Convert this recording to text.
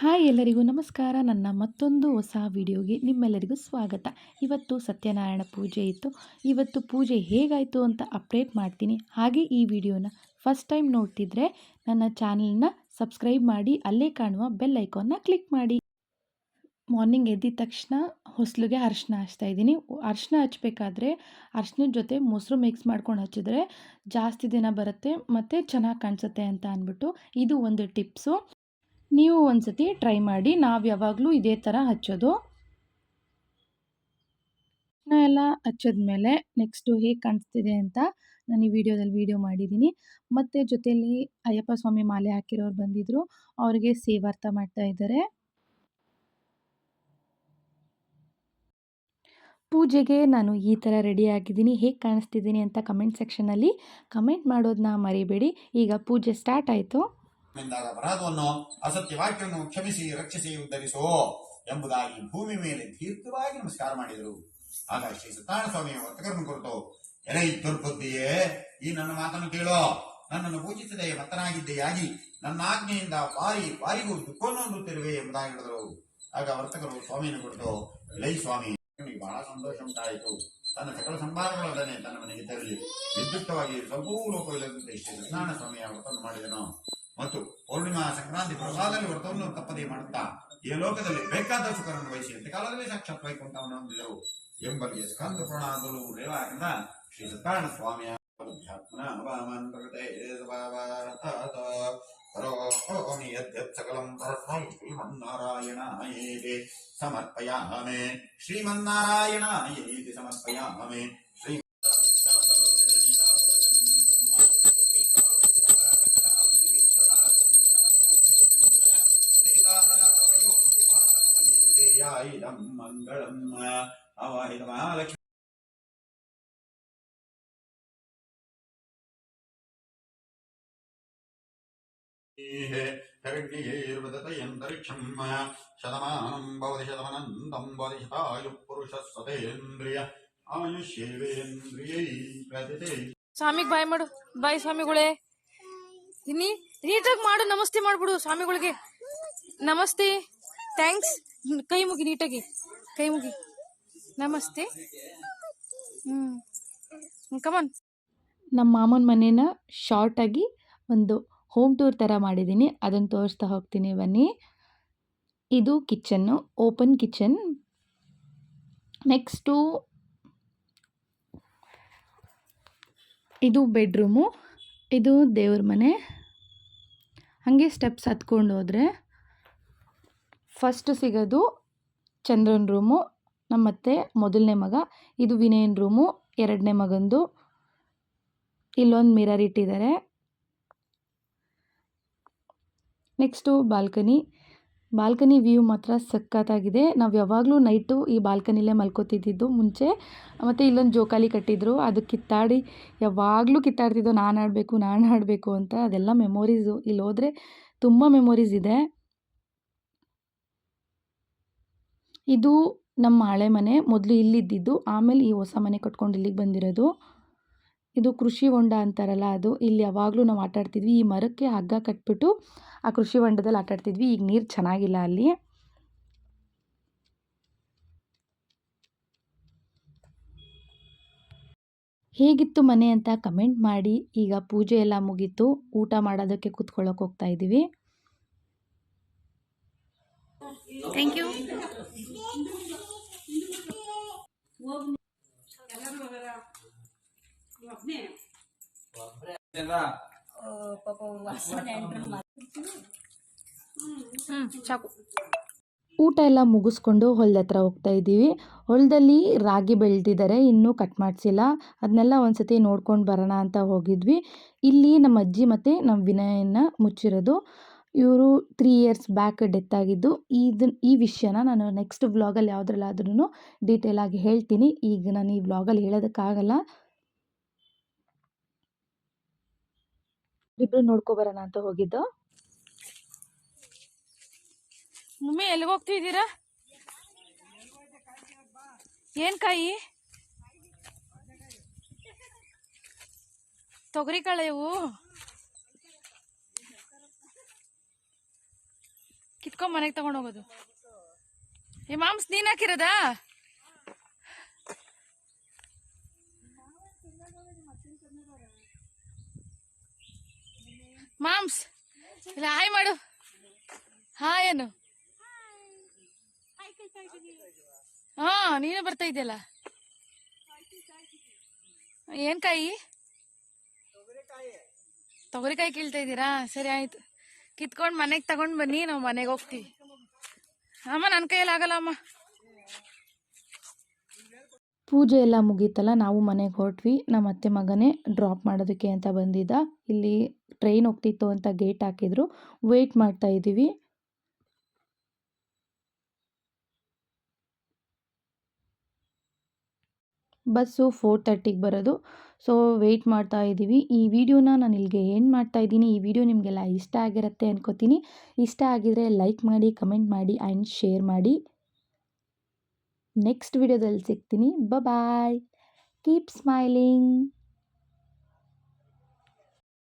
Hi ಎಲ್ಲರಿಗೂ ನಮಸ್ಕಾರ. ನನ್ನ ಮತ್ತೊಂದು ಹೊಸ ವಿಡಿಯೋಗೆ ನಿಮ್ಮೆಲ್ಲರಿಗೂ ಸ್ವಾಗತ. ಇವತ್ತು ಸತ್ಯನಾರಾಯಣ ಪೂಜೆ ಇತ್ತು. ಇವತ್ತು ಪೂಜೆ ಹೇಗಾಯಿತು ಅಂತ ಅಪ್ಡೇಟ್ ಮಾಡ್ತೀನಿ. ಹಾಗೆ ಈ ವಿಡಿಯೋನ ಫಸ್ಟ್ ಟೈಮ್ ನೋಡ್ತಿದ್ರೆ ನನ್ನ ಚಾನಲ್ನ ಸಬ್ಸ್ಕ್ರೈಬ್ ಮಾಡಿ, ಅಲ್ಲೇ ಕಾಣುವ ಬೆಲ್ ಐಕಾನ್ನ ಕ್ಲಿಕ್ ಮಾಡಿ. ಮಾರ್ನಿಂಗ್ ಎದ್ದಿದ ತಕ್ಷಣ ಹೊಸಲಿಗೆ ಅರ್ಶಿನ ಹಚ್ತಾ ಇದ್ದೀನಿ. ಅರ್ಶಿನ ಹಚ್ಬೇಕಾದ್ರೆ ಅರ್ಶಿನದ ಜೊತೆ ಮೊಸರು ಮಿಕ್ಸ್ ಮಾಡ್ಕೊಂಡು ಹಚ್ಚಿದ್ರೆ ಜಾಸ್ತಿ ದಿನ ಬರುತ್ತೆ ಮತ್ತು ಚೆನ್ನಾಗಿ ಕಾಣಿಸುತ್ತೆ ಅಂತ ಅಂದ್ಬಿಟ್ಟು ಇದು ಒಂದು ಟಿಪ್ಸು. ನೀವು ಒಂದ್ಸತಿ ಟ್ರೈ ಮಾಡಿ, ನಾವು ಯಾವಾಗಲೂ ಇದೇ ಥರ ಹಚ್ಚೋದು. ಎಲ್ಲ ಹಚ್ಚಿದ್ಮೇಲೆ ನೆಕ್ಸ್ಟು ಹೇಗೆ ಕಾಣಿಸ್ತಿದೆ ಅಂತ ನಾನು ಈ ವಿಡಿಯೋದಲ್ಲಿ ವಿಡಿಯೋ ಮಾಡಿದ್ದೀನಿ ಮತ್ತು ಜೊತೆಯಲ್ಲಿ ಅಯ್ಯಪ್ಪ ಸ್ವಾಮಿ ಮಾಲೆ ಹಾಕಿರೋರು ಬಂದಿದ್ದರು ಅವ್ರಿಗೆ ಸೇವಾರ್ಥ ಮಾಡ್ತಾ ಇದ್ದಾರೆ. ಪೂಜೆಗೆ ನಾನು ಈ ಥರ ರೆಡಿ ಆಗಿದ್ದೀನಿ. ಹೇಗೆ ಕಾಣಿಸ್ತಿದ್ದೀನಿ ಅಂತ ಕಮೆಂಟ್ ಸೆಕ್ಷನಲ್ಲಿ ಕಮೆಂಟ್ ಮಾಡೋದನ್ನ ಮರಿಬೇಡಿ. ಈಗ ಪೂಜೆ ಸ್ಟಾರ್ಟ್ ಆಯಿತು. ನಿಂದಾದ ಅಪರಾಧವನ್ನು ಅಸತ್ಯ ವಾಕ್ಯವನ್ನು ಕ್ಷಮಿಸಿ, ರಕ್ಷಿಸಿ ಉದ್ಧರಿಸೋ ಎಂಬುದಾಗಿ ಭೂಮಿ ಮೇಲೆ ದೀರ್ಘವಾಗಿ ನಮಸ್ಕಾರ ಮಾಡಿದರು. ಆಗ ಶ್ರೀ ಸತ್ಯನಾರಾಯಣ ಸ್ವಾಮಿಯ ವರ್ತಕರನ್ನು ಕುರಿತು ಎಲೈ ದುರ್ಬುದ್ಧಿಯೇ ಈ ನನ್ನ ಮಾತನ್ನು ಕೇಳೋ. ನನ್ನನ್ನು ಪೂಜಿಸದೆ ಮತ್ತನಾಗಿದ್ದೆಯಾಗಿ ನನ್ನ ಆಜ್ಞೆಯಿಂದ ಬಾರಿ ಬಾರಿಗೂ ದುಃಖವನ್ನು ಹೊಂದುತ್ತಿರುವೆ ಎಂಬುದಾಗಿ ಹೇಳಿದರು. ಆಗ ವರ್ತಕರು ಸ್ವಾಮಿಯನ್ನು ಕುರಿತು, ಲೈ ಸ್ವಾಮಿ ಬಹಳ ಸಂತೋಷ ಉಂಟಾಯಿತು. ತನ್ನ ಸಕಲ ಸಂಭಾರಗಳೊಡನೆ ತನ್ನ ಮನೆಗೆ ತೆರಳಿ ವಿದ್ಯುಕ್ತವಾಗಿ ಸಂಪೂರ್ಣ ಲೋಕವಿಲ್ಲದಂತೆ ಶ್ರೀ ಸತ್ಯನಾರಾಯಣ ಸ್ವಾಮಿಯ ಮಾಡಿದನು. ಮತ್ತು ಪೌರ್ಣಿಮಾ ಸಂಕ್ರಾಂತಿ ಪ್ರಸಾದಲ್ಲಿ ವ್ರತವನ್ನು ತಪ್ಪದೇ ಮಾಡುತ್ತಾ, ಈ ಲೋಕದಲ್ಲಿ ಬೇಕಾದ ಸುಖವನ್ನು ವಹಿಸಿ ಕಾಲದಲ್ಲಿ ಸಾಕ್ಷಾತ್ ವೈಕುಂಠವನ್ನು ಹೊಂದಿದರು. ಎಂಬಲ್ಲಿ ಸ್ಕಂದ ಪ್ರಣಾದಲು ರೇವಾರಿಂದ ಶ್ರೀ ಸತ್ಯನಾರಾಯಣ ಸ್ವಾಮಿಯ ಶ್ರೀಮನ್ನಾರಾಯಣಾಯೇತಿ ಸಮರ್ಪಯಾಮೆ. ಶ್ರೀಮನ್ನಾರಾಯಣ ಸಮರ್ಪಯಾಮೆ. ಶ್ರೀ ಇದಂ ಮಂಗಳಂ ಅವಾಹಿತ ಮಹಾಲಕ್ಷ್ಮಿ हिरण्यैर्वदतयन्तरिक्षम् शतमानं भवति शतमनन्दं भवति शतायुः पुरुषः सतेन्द्रिय आयुष्येवेन्द्रियै ಪ್ರತಿತೆ ಸ್ವಾಮಿಗೆ ಬಾಯ್ ಮಾಡು ಬಾಯ್ ಸ್ವಾಮಿಗಳೇ ನೀ ನೀಟಾಗಿ ಮಾಡು ನಮಸ್ತೆ ಮಾಡ್ಬಿಡು ಸ್ವಾಮಿಗಳಿಗೆ ನಮಸ್ತೆ ಥ್ಯಾಂಕ್ಸ್ ಕೈ ಮುಗಿ, ನೀಟಾಗಿ. ಕೈ ಮುಗಿ. ನಮಸ್ತೆ. ಹ್ಞೂ ಕಮನ್ ನಮ್ಮ ಮಾಮನ ಮನೇನ ಶಾರ್ಟಾಗಿ ಒಂದು ಹೋಮ್ ಟೂರ್ ಥರ ಮಾಡಿದ್ದೀನಿ ಅದನ್ನು ತೋರಿಸ್ತಾ ಹೋಗ್ತೀನಿ ಬನ್ನಿ. ಇದು ಕಿಚನ್ನು ಓಪನ್ ಕಿಚನ್ ನೆಕ್ಸ್ಟು ಇದು ಬೆಡ್ರೂಮು ಇದು ದೇವ್ರ ಮನೆ. ಹಾಗೆ ಸ್ಟೆಪ್ಸ್ ಹತ್ಕೊಂಡು ಹೋದರೆ ಫಸ್ಟ್ ಸಿಗೋದು ಚಂದ್ರನ ರೂಮು ನಮ್ಮತ್ತೆ ಮೊದಲನೇ ಮಗ, ಇದು ವಿನಯನ್ ರೂಮು ಎರಡನೇ ಮಗಂದು. ಇಲ್ಲೊಂದು ಮಿರರ್ ಇಟ್ಟಿದ್ದಾರೆ ನೆಕ್ಸ್ಟು ಬಾಲ್ಕನಿ ಬಾಲ್ಕನಿ ವ್ಯೂ ಮಾತ್ರ ಸಖತ್ತಾಗಿದೆ. ನಾವು ಯಾವಾಗಲೂ ನೈಟು ಈ ಬಾಲ್ಕನಿಲೇ ಮಲ್ಕೋತಿದ್ದಿದ್ದು ಮುಂಚೆ. ಮತ್ತು ಇಲ್ಲೊಂದು ಜೋಕಾಲಿ ಕಟ್ಟಿದ್ರು. ಅದು ಕಿತ್ತಾಡಿ, ಯಾವಾಗಲೂ ಕಿತ್ತಾಡ್ತಿದ್ದೋ ನಾನು ಆಡಬೇಕು ನಾನು ಆಡಬೇಕು ಅಂತ ಅದೆಲ್ಲ ಮೆಮೊರೀಸು ಇಲ್ಲಿ ಹೋದರೆ ತುಂಬ ಮೆಮೊರೀಸ್ ಇದೆ. ಇದು ನಮ್ಮ ಹಳೆ ಮನೆ, ಮೊದಲು ಇಲ್ಲಿದ್ದಿದ್ದು. ಆಮೇಲೆ ಈ ಹೊಸ ಮನೆ ಕಟ್ಕೊಂಡು ಇಲ್ಲಿಗೆ ಬಂದಿರೋದು. ಇದು ಕೃಷಿ ಹೊಂಡ ಅಂತಾರಲ್ಲ ಅದು. ಇಲ್ಲಿ ಯಾವಾಗಲೂ ನಾವು ಆಟಾಡ್ತಿದ್ವಿ. ಈ ಮರಕ್ಕೆ ಹಗ್ಗ ಕಟ್ಬಿಟ್ಟು ಆ ಕೃಷಿ ಹೊಂಡದಲ್ಲಿ ಆಟಾಡ್ತಿದ್ವಿ. ಈಗ ನೀರು ಚೆನ್ನಾಗಿಲ್ಲ ಅಲ್ಲಿ. ಹೇಗಿತ್ತು ಮನೆ ಅಂತ ಕಮೆಂಟ್ ಮಾಡಿ. ಈಗ ಪೂಜೆ ಎಲ್ಲ ಮುಗೀತು. ಊಟ ಮಾಡೋದಕ್ಕೆ ಕೂತ್ಕೊಳ್ಳೋಕೆ ಹೋಗ್ತಾ ಇದ್ದೀವಿ. ಥ್ಯಾಂಕ್ ಯು ಊಟ ಎಲ್ಲ ಮುಗಿಸ್ಕೊಂಡು ಹೊಲದ ಹತ್ರ ಹೋಗ್ತಾ ಇದ್ದೀವಿ. ಹೊಲದಲ್ಲಿ ರಾಗಿ ಬೆಳೆದಿದ್ದಾರೆ ಇನ್ನೂ ಕಟ್ ಮಾಡಿಸಿಲ್ಲ. ಅದನ್ನೆಲ್ಲ ಒಂದು ಸತಿ ನೋಡ್ಕೊಂಡು ಬರೋಣ ಅಂತ ಹೋಗಿದ್ವಿ. ಇಲ್ಲಿ ನಮ್ಮ ಅಜ್ಜಿ ಮತ್ತು ನಮ್ಮ ವಿನಯನ ಮುಚ್ಚಿರೋದು. ಇವರು ತ್ರೀ ಇಯರ್ಸ್ ಬ್ಯಾಕ್ ಡೆತ್ ಆಗಿದ್ದು. ಇದನ್ನ ಈ ವಿಷಯನ ನಾನು ನೆಕ್ಸ್ಟ್ ವ್ಲಾಗಲ್ಲಿ ಯಾವುದ್ರಲ್ಲಾದ್ರೂ ಡೀಟೇಲಾಗಿ ಆಗಿ ಹೇಳ್ತೀನಿ. ಈಗ ನಾನು ಈ ವ್ಲಾಗಲ್ಲಿ ಹೇಳೋದಕ್ಕಾಗಲ್ಲ. ಇಬ್ಬರು ನೋಡ್ಕೊಬರೋಣ ಅಂತ ಹೋಗಿದ್ದು. ಮಮ್ಮಿ ಎಲ್ಲಿಗೆ ಹೋಗ್ತಿದ್ದೀರಾ ಏನ್ ಕಾಯಿ? ತೊಗರಿ ಕಾಳು ಇವು ಕಿತ್ಕೊಂಡ್ ಮನೆಗೆ ತಗೊಂಡೋಗೋದು ಏ, ಮಾಮ್ಸ್, ನೀನ್ ಹಾಕಿರೋದಾ? ಮಾಮ್ಸ್, ಇಲ್ಲ, ಹಾಯ್ ಮಾಡು. ಹಾಯ್ ಏನು ಹಾ, ನೀನು ಬರ್ತಾ ಇದೆಯಲ್ಲ? ಏನ್ ಕಾಯಿ? ತೊಗರಿಕಾಯಿ ಕೀಳ್ತಾ ಇದ್ದೀರಾ? ಸರಿ, ಆಯ್ತು. ಕಿತ್ಕೊಂಡು ಮನೆಗೆ ತಗೊಂಡ್ ಬನ್ನಿ, ನಾವು ಮನೆಗೆ ಹೋಗ್ತೀವಿ. ಅಮ್ಮ ನನ್ನ ಕೈಯಲ್ಲಿ ಆಗಲ್ಲ, ಅಮ್ಮ. ಪೂಜೆ ಎಲ್ಲ ಮುಗೀತಲ್ಲ, ನಾವು ಮನೆಗೆ ಹೊರಟ್ವಿ. ನಮ್ಮ ಅತ್ತೆ ಮಗನೇ ಡ್ರಾಪ್ ಮಾಡೋದಕ್ಕೆ ಅಂತ ಬಂದಿದ್ದ. ಇಲ್ಲಿ ಟ್ರೈನ್ ಹೋಗ್ತಿತ್ತು ಅಂತ ಗೇಟ್ ಹಾಕಿದ್ರು. ವೆಯ್ಟ್ ಮಾಡ್ತಾ ಇದ್ದೀವಿ. ಬಸ್ಸು ಫೋರ್ ತರ್ಟಿಗೆ ಬರೋದು. ಸೊ ವೆಯ್ಟ್ ಮಾಡ್ತಾ ಇದ್ದೀವಿ. ಈ ವಿಡಿಯೋನ ನಾನು ಇಲ್ಲಿಗೆ ಏನು ಮಾಡ್ತಾ ಇದ್ದೀನಿ. ಈ ವಿಡಿಯೋ ನಿಮಗೆಲ್ಲ ಇಷ್ಟ ಆಗಿರುತ್ತೆ ಅನ್ಕೋತೀನಿ. ಇಷ್ಟ ಆಗಿದರೆ ಲೈಕ್ ಮಾಡಿ, ಕಮೆಂಟ್ ಮಾಡಿ ಆ್ಯಂಡ್ ಶೇರ್ ಮಾಡಿ. ನೆಕ್ಸ್ಟ್ ವಿಡಿಯೋದಲ್ಲಿ ಸಿಗ್ತೀನಿ. ಬಾಯ್ ಕೀಪ್ ಸ್ಮೈಲಿಂಗ್